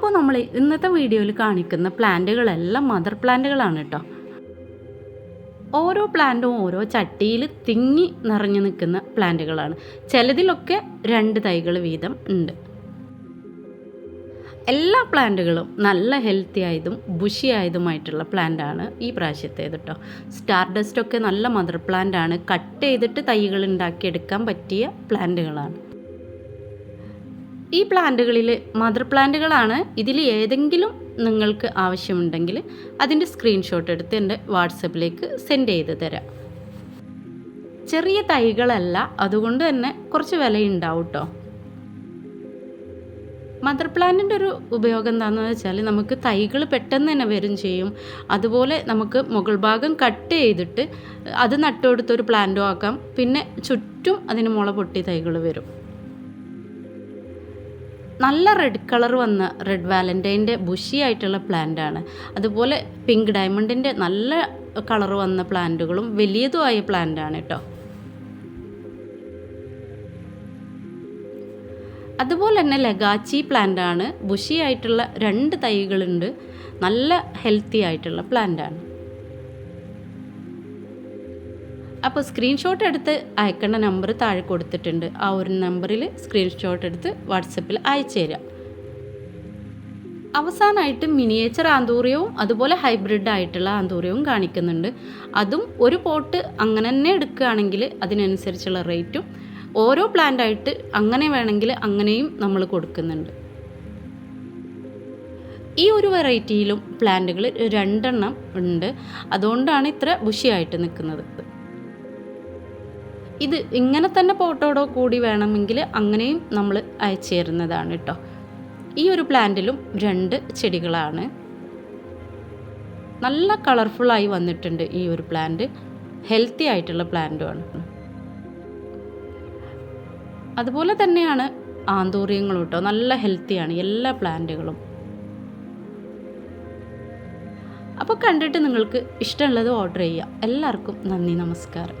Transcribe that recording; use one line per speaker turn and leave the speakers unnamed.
അപ്പോൾ നമ്മൾ ഇന്നത്തെ വീഡിയോയിൽ കാണിക്കുന്ന പ്ലാന്റുകളെല്ലാം മദർ പ്ലാന്റുകളാണ് കേട്ടോ. ഓരോ പ്ലാന്റും ഓരോ ചട്ടിയിൽ തിങ്ങി നിറഞ്ഞു നിൽക്കുന്ന പ്ലാന്റുകളാണ്. ചിലതിലൊക്കെ രണ്ട് തൈകൾ വീതം ഉണ്ട്. എല്ലാ പ്ലാന്റുകളും നല്ല ഹെൽത്തി ആയതും ബുഷി ആയതുമായിട്ടുള്ള പ്ലാന്റാണ് ഈ പ്രാവശ്യത്തേത് കേട്ടോ. സ്റ്റാർ ഡസ്റ്റൊക്കെ നല്ല മദർ പ്ലാന്റാണ് കട്ട് ചെയ്തിട്ട് തൈകൾ ഉണ്ടാക്കിയെടുക്കാൻ പറ്റിയ പ്ലാന്റുകളാണ് ഈ പ്ലാന്റുകളിൽ മദർ പ്ലാന്റുകളാണ്. ഇതിൽ ഏതെങ്കിലും നിങ്ങൾക്ക് ആവശ്യമുണ്ടെങ്കിൽ അതിന്റെ സ്ക്രീൻഷോട്ട് എടുത്ത് എന്റെ വാട്സപ്പിലേക്ക് സെൻഡ് ചെയ്ത് തരാം. ചെറിയ തൈകളല്ല അതുകൊണ്ട് തന്നെ കുറച്ച് വിലയുണ്ടാവും കേട്ടോ മദർ പ്ലാന്റിന്റെ ഒരു ഉപയോഗം എന്താണെന്ന് വെച്ചാൽ നമുക്ക് തൈകൾ പെട്ടെന്ന് തന്നെ വരും ചെയ്യും. അതുപോലെ നമുക്ക് മുകൾ ഭാഗം കട്ട് ചെയ്തിട്ട് അത് നട്ടുകൊടുത്തൊരു പ്ലാന്റും ആക്കാം. പിന്നെ ചുറ്റും അതിന് മുള പൊട്ടി തൈകൾ വരും. നല്ല റെഡ് കളർ വന്ന റെഡ് വാലന്റൈന്റെ ബുഷി ആയിട്ടുള്ള പ്ലാന്റ് ആണ്. അതുപോലെ പിങ്ക് ഡയമണ്ടിന്റെ നല്ല കളർ വന്ന പ്ലാന്റുകളും വലിയതുമായ പ്ലാന്റ് ആണ് കേട്ടോ അതുപോലെ തന്നെ ലഗാച്ചി പ്ലാന്റ് ആണ്. ബുഷി ആയിട്ടുള്ള രണ്ട് തൈകളുണ്ട്. നല്ല ഹെൽത്തി ആയിട്ടുള്ള പ്ലാന്റ് ആണ്. അപ്പോൾ സ്ക്രീൻഷോട്ട് എടുത്ത് അയക്കേണ്ട നമ്പർ താഴെ കൊടുത്തിട്ടുണ്ട്. ആ ഒരു നമ്പറിൽ സ്ക്രീൻഷോട്ട് എടുത്ത് വാട്സപ്പിൽ അയച്ചു തരാം. അവസാനമായിട്ട് മിനിയേച്ചർ ആന്തൂറിയവും അതുപോലെ ഹൈബ്രിഡ് ആയിട്ടുള്ള ആന്തൂറിയവും കാണിക്കുന്നുണ്ട്. അതും ഒരു പോട്ട് അങ്ങനെ തന്നെ എടുക്കുകയാണെങ്കിൽ അതിനനുസരിച്ചുള്ള റേറ്റും ഓരോ പ്ലാന്റായിട്ട് അങ്ങനെ വേണമെങ്കിൽ അങ്ങനെയും നമ്മൾ കൊടുക്കുന്നുണ്ട്. ഈ ഒരു വെറൈറ്റിയിലും പ്ലാന്റുകൾ രണ്ടെണ്ണം ഉണ്ട്. അതുകൊണ്ടാണ് ഇത്ര ബുഷിയായിട്ട് നിൽക്കുന്നത് ഇത് ഇങ്ങനെ തന്നെ പോട്ടോടോ കൂടി വേണമെങ്കിൽ അങ്ങനെയും നമ്മൾ അയച്ചു തരുന്നതാണ് കേട്ടോ ഈ ഒരു പ്ലാന്റിലും രണ്ട് ചെടികളാണ്. നല്ല കളർഫുള്ളായി വന്നിട്ടുണ്ട് ഈ ഒരു പ്ലാന്റ് ഹെൽത്തി ആയിട്ടുള്ള പ്ലാന്റുമാണ് അതുപോലെ തന്നെയാണ് ആന്തൂറിയങ്ങളും കേട്ടോ നല്ല ഹെൽത്തിയാണ് എല്ലാ പ്ലാന്റുകളും അപ്പോൾ കണ്ടിട്ട് നിങ്ങൾക്ക് ഇഷ്ടമുള്ളത് ഓർഡർ ചെയ്യാം എല്ലാവർക്കും നന്ദി നമസ്കാരം.